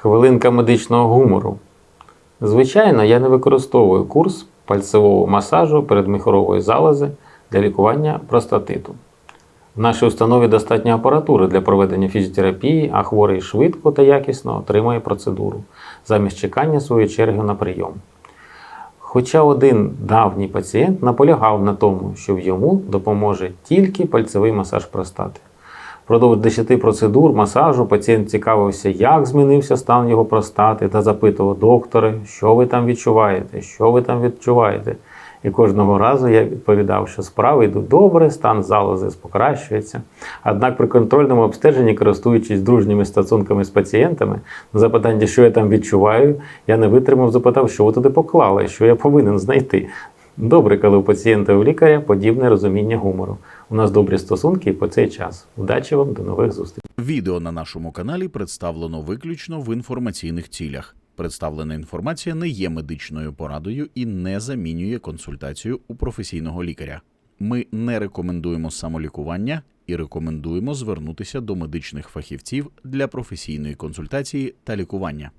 Хвилинка медичного гумору. Звичайно, я не використовую курс пальцевого масажу передміхорової залози для лікування простатиту. В нашій установі достатньо апаратури для проведення фізіотерапії, а хворий швидко та якісно отримує процедуру замість чекання своєї черги на прийом. Хоча один давній пацієнт наполягав на тому, що йому допоможе тільки пальцевий масаж простати. Впродовж 10 процедур масажу пацієнт цікавився, як змінився стан його простати, та запитував докторе, що ви там відчуваєте, що ви там відчуваєте. І кожного разу я відповідав, що справи йдуть добре, стан залози покращується. Однак при контрольному обстеженні, користуючись дружніми стосунками з пацієнтами, на запитання, що я там відчуваю, я не витримав, запитав, що ви туди поклали, що я повинен знайти. Добре, коли у пацієнта і у лікаря подібне розуміння гумору. У нас добрі стосунки по цей час. Удачі вам, до нових зустрічей. Відео на нашому каналі представлено виключно в інформаційних цілях. Представлена інформація не є медичною порадою і не замінює консультацію у професійного лікаря. Ми не рекомендуємо самолікування і рекомендуємо звернутися до медичних фахівців для професійної консультації та лікування.